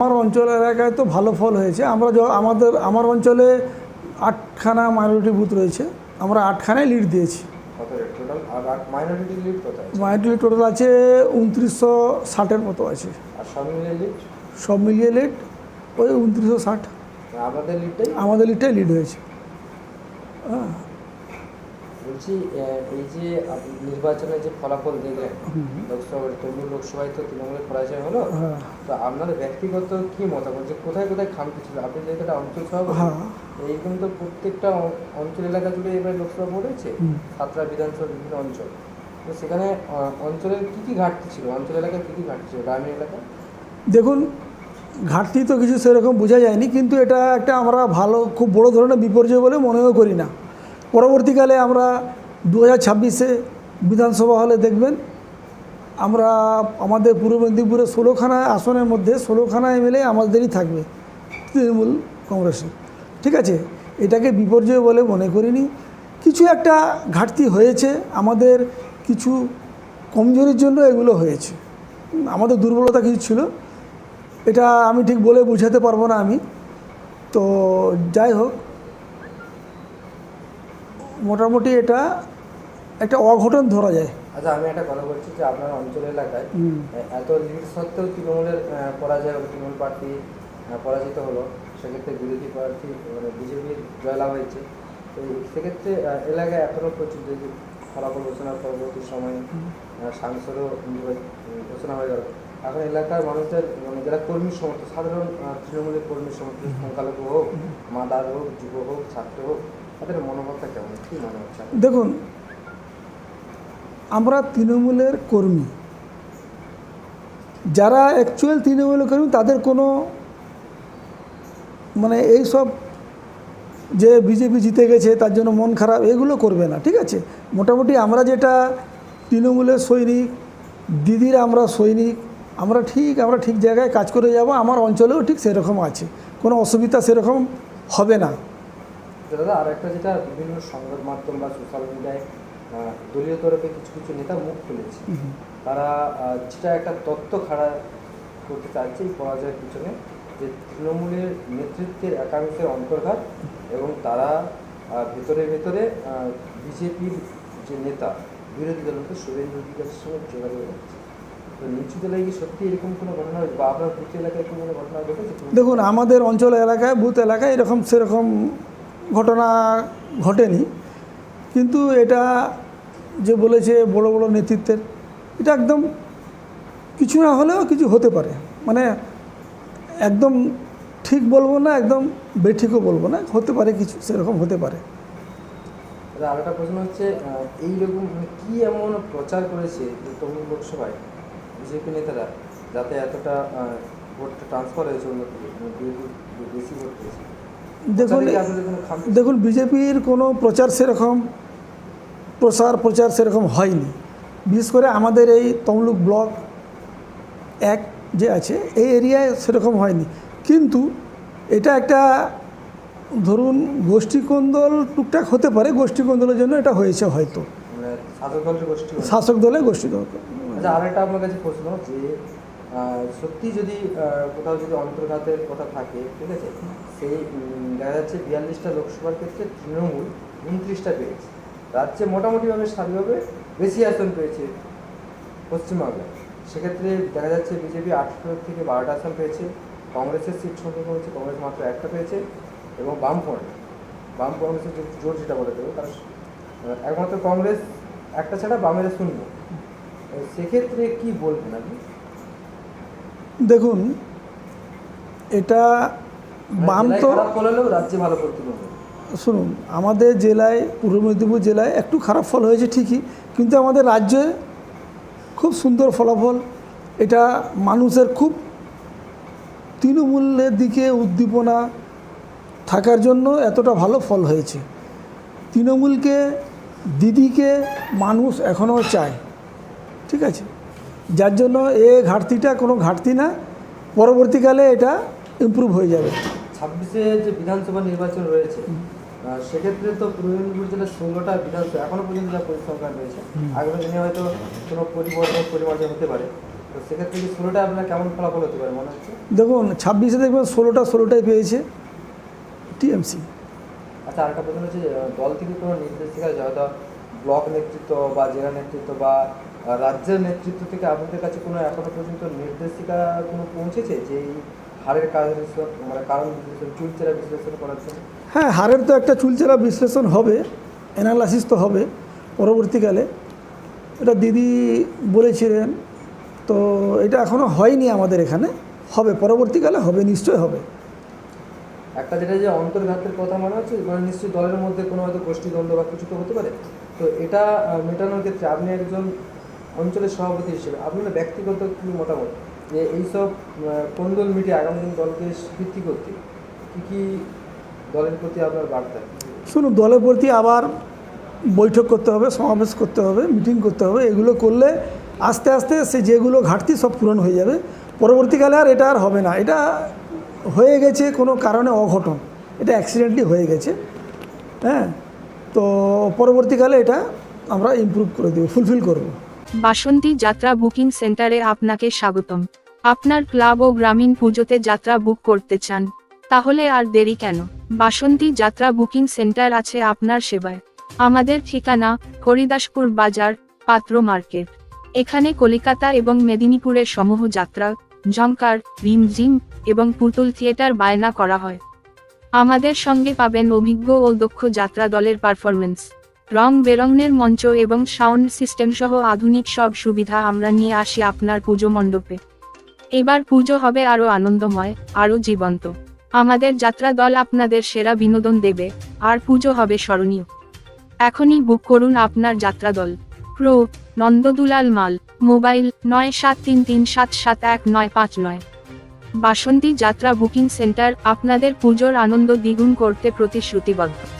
আমার অঞ্চল এলাকায় তো ভালো ফল হয়েছে। আমরা আমাদের আমার অঞ্চলে আটখানা মাইনরিটি বুথ রয়েছে। আমরা আটখানায় লিড দিয়েছি। মাইনরিটি টোটাল আছে? উনত্রিশশো ষাটের মতো আছে। সব মিলিয়ে লিড ওই উনত্রিশশো ষাট। আমাদের লিডটাই লিড হয়েছে। হ্যাঁ। বলছি এই যে নির্বাচনের যে ফলাফল দেখলেন লোকসভার তমলুক লোকসভায় তো তৃণমূলের পরাজয় হলো। হ্যাঁ। তো আপনার ব্যক্তিগত কি মতামত? যে কোথায় কোথায় খামতি ছিল? আপনি যেহেতু একটা অঞ্চল সভাপতি হ্যাঁ। এইরকম তো প্রত্যেকটা অঞ্চল এলাকা জুড়ে এবার লোকসভা হয়েছে। সাতটা বিধানসভা বিভিন্ন অঞ্চল। তো সেখানে অঞ্চলের কী কী ঘাটতি ছিল? অঞ্চল এলাকায় কী কী ঘাটতি ছিল? গ্রামীণ এলাকায় দেখুন ঘাটতি তো কিছু সেরকম বোঝা যায়নি কিন্তু এটা একটা আমরা ভালো খুব বড় ধরনের বিপর্যয় বলে মনেও করি না। পরবর্তীকালে আমরা দু হাজার ছাব্বিশে বিধানসভা হলে দেখবেন আমরা আমাদের পূর্ব মেদিনীপুরে ষোলোখানা আসনের মধ্যে ষোলোখানা এমএলএ আমাদেরই থাকবে তৃণমূল কংগ্রেসের। ঠিক আছে? এটাকে বিপর্যয় বলে মনে করিনি। কিছু একটা ঘাটতি হয়েছে। আমাদের কিছু কমজোরির জন্য এগুলো হয়েছে। আমাদের দুর্বলতা কিছু ছিল। এটা আমি ঠিক বলে বোঝাতে পারব না আমি। তো যাই হোক মোটামুটি এটা একটা অঘটন ধরা যায়। আচ্ছা আমি একটা কথা বলছি যে আপনার অঞ্চল এলাকায় এত লিড সত্ত্বেও তৃণমূলের পরাজয় তৃণমূল প্রার্থী পরাজিত হলো সেক্ষেত্রে বিরোধী প্রার্থী মানে বিজেপির জয়লাভ হয়েছে। তো সেক্ষেত্রে এলাকায় এখনও প্রচুর যে ফলাফল ঘোষণার পরবর্তী সময়ে সাংসদও ঘোষণা হয়ে গেল। এখন এলাকার মানুষদের মানে যারা কর্মী সমর্থক সাধারণ তৃণমূলের কর্মী সমর্থক সংখ্যালঘু হোক মাদার হোক যুব হোক ছাত্র হোক দেখুন, আমরা তৃণমূলের কর্মী। যারা অ্যাকচুয়াল তৃণমূলের কর্মী, তাদের কোনো মানে এই সব যে বিজেপি জিতে গেছে, তার জন্য মন খারাপ, এগুলো করবে না, ঠিক আছে? মোটামুটি আমরা যেটা তৃণমূলের সৈনিক, দিদির আমরা সৈনিক, আমরা ঠিক আমরা ঠিক জায়গায় কাজ করে যাব, আমার অঞ্চলেও ঠিক সেরকম আছে। কোনো অসুবিধা সেরকম হবে না। দাদা আর একটা যেটা বিভিন্ন সংবাদ মাধ্যম বা সোশ্যাল মিডিয়ায় দলীয় তরফে কিছু কিছু নেতা মুখ খুলেছে। তারা যেটা একটা তত্ত্ব খাড়া করতে চাইছে এই পরাজয়ের পিছনে যে তৃণমূলের নেতৃত্বের একাংশের অন্তর্ঘাত এবং তারা ভেতরে ভেতরে বিজেপির যে নেতা বিরোধী দলকে শুভেন্দু অধিকারীর সঙ্গে যোগাযোগ রাখছে তো নিচু দলে কি সত্যি এরকম কোনো ঘটনা বা আপনার বুথ এলাকায় কোনো কোনো ঘটনা ঘটেছে? দেখুন আমাদের অঞ্চল এলাকায় বুথ এলাকায় এরকম সেরকম ঘটনা ঘটেনি। কিন্তু এটা যে বলেছে বড় বড় নেতৃত্বের, এটা একদম কিছু না হলেও কিছু হতে পারে। মানে একদম ঠিক বলব না, একদম বেঠিকও বলব না, হতে পারে কিছু, সেরকম হতে পারে। আর আরেকটা প্রশ্ন হচ্ছে এইরকম মানে কি এমন প্রচার করেছে তমলুক লোকসভায় বিজেপি নেতারা যাতে এতটা ভোটটা ট্রান্সফার হয়েছে অন্যদিকে মানে বেশি ভোট পেয়েছে? দেখুন? দেখুন বিজেপির কোনো প্রচার সেরকম প্রসার প্রচার সেরকম হয়নি। বিশেষ করে আমাদের এই তমলুক ব্লক এক যে আছে এই এরিয়ায় সেরকম হয়নি। কিন্তু এটা একটা ধরুন গোষ্ঠীকন্দল টুকটাক হতে পারে গোষ্ঠীকন্দলের জন্য এটা হয়েছে হয়তো। মানে শাসক দলের গোষ্ঠী দলে গোষ্ঠী দল। আচ্ছা আরেকটা আপনার কাছে প্রশ্ন যে সত্যি যদি কোথাও যদি অন্তর্ঘাতের কথা থাকে, ঠিক আছে? সেই দেখা যাচ্ছে বিয়াল্লিশটা লোকসভার ক্ষেত্রে তৃণমূল উনত্রিশটা পেয়েছে। রাজ্যে মোটামুটিভাবে সারিভাবে বেশি আসন পেয়েছে পশ্চিমবাংলায় সেক্ষেত্রে দেখা যাচ্ছে বিজেপি আঠেরো থেকে বারোটা আসন পেয়েছে, কংগ্রেসের সিট সংখ্যা কমেছে কংগ্রেস মাত্র একটা পেয়েছে এবং বামফ্রন্ট বাম কংগ্রেসের জোট যেটা বলে দেবো তারা একমাত্র কংগ্রেস, একটা ছাড়া বামেরা শূন্য। সেক্ষেত্রে কি বলবেন আপনি? দেখুন এটা বাম তো রাজ্যে ভালো করতে হবে শুনুন আমাদের জেলায় পূর্ব মেদিনীপুর জেলায় একটু খারাপ ফল হয়েছে ঠিকই কিন্তু আমাদের রাজ্যে খুব সুন্দর ফলাফল। এটা মানুষের খুব তৃণমূলের দিকে উদ্দীপনা থাকার জন্য এতটা ভালো ফল হয়েছে। তৃণমূলকে দিদিকে মানুষ এখনও চায়। ঠিক আছে? যার জন্য এ ঘাটতিটা কোনো ঘাটতি না পরবর্তীকালে এটা ইমপ্রুভ হয়ে যাবে। ছাব্বিশে যে বিধানসভা নির্বাচন রয়েছে সেক্ষেত্রে তো পূর্ব মেদিনীপুর জেলার ষোলোটা বিধানসভা এখনও পর্যন্ত যা পরিসংখ্যান রয়েছে আগামী দিনে হয়তো কোনো পরিবর্তন পরিমার্জন হতে পারে। তো সেক্ষেত্রে কি ষোলোটা আপনার কেমন ফলাফল হতে পারে মনে হচ্ছে? দেখুন ছাব্বিশে দেখবেন ষোলোটা ষোলোটাই পেয়েছে টিএমসি। আচ্ছা আরেকটা প্রশ্ন হচ্ছে দল থেকে কোনো নির্দেশিকা হয়তো ব্লক নেতৃত্ব বা জেলা নেতৃত্ব বা রাজ্যের নেতৃত্ব থেকে আপনাদের কাছে কোনো এখনও পর্যন্ত নির্দেশিকা কোনো পৌঁছেছে যে এই হারের কারণ মানে কারণ বিশ্লেষণ চুলচেরা বিশ্লেষণ করার জন্য? হ্যাঁ হারের তো একটা চুলচেরা বিশ্লেষণ হবে অ্যানালাইসিস তো হবে পরবর্তীকালে। এটা দিদি বলেছিলেন তো এটা এখনও হয়নি আমাদের এখানে হবে পরবর্তীকালে হবে নিশ্চয় হবে। একটা যেটা যে অন্তর্ঘাতের কথা মনে হচ্ছে মানে নিশ্চয়ই দলের মধ্যে কোনো হয়তো গোষ্ঠীদ্বন্দ্ব বা কিছু তো হতে পারে। তো এটা মেটানোর ক্ষেত্রে আপনি একজন অঞ্চলের সভাপতি হিসেবে। আপনার ব্যক্তিগত কি মতামত? যে এইসব কোন্দল মিটে আগামী দিন দলকে বৃদ্ধি করতে? কী কী দলের প্রতি আপনার বার্তা? শুনুন, দলের প্রতি আবার বৈঠক করতে হবে, সমাবেশ করতে হবে, মিটিং করতে হবে, এগুলো করলে আস্তে আস্তে সে যেগুলো ঘাটতি সব পূরণ হয়ে যাবে। পরবর্তীকালে আর এটা আর হবে না। এটা হয়ে গেছে কোনো কারণে অঘটন। এটা অ্যাক্সিডেন্টলি হয়ে গেছে। হ্যাঁ? তো পরবর্তীকালে এটা আমরা ইমপ্রুভ করে দেবো ফুলফিল করব। বাসন্তী যাত্রা বুকিং সেন্টারে আপনাকে স্বাগতম। আপনার ক্লাব ও গ্রামীণ পুজোতে যাত্রা বুক করতে চান, তাহলে আর দেরি কেন? বাসন্তী যাত্রা বুকিং সেন্টার আছে আপনার সেবায়। আমাদের ঠিকানা হরিদাসপুর বাজার, পাত্র মার্কেট। এখানে কলিকাতা এবং মেদিনীপুরের সমূহ যাত্রা ঝঙ্কার রিমঝিম এবং পুতুল থিয়েটার বায়না করা হয়। আমাদের সঙ্গে পাবেন অভিজ্ঞ ও দক্ষ যাত্রা দলের পারফরমেন্স রং বেরঙের মঞ্চ এবং সাউন্ড সিস্টেম সহ আধুনিক সব সুবিধা আমরা নিয়ে আসি আপনার পুজো মণ্ডপে। এবার পুজো হবে আরও আনন্দময়, আরও জীবন্ত। আমাদের যাত্রা দল আপনাদের সেরা বিনোদন দেবে, আর পুজো হবে স্মরণীয়। এখনই বুক করুন আপনার যাত্রা দল। প্রো, নন্দদুলাল মাল, মোবাইল নয় সাত তিন তিন সাত সাত এক নয় পাঁচ নয়। বাসন্তী যাত্রা বুকিং সেন্টার আপনাদের পুজোর আনন্দ দ্বিগুণ করতে প্রতিশ্রুতিবদ্ধ।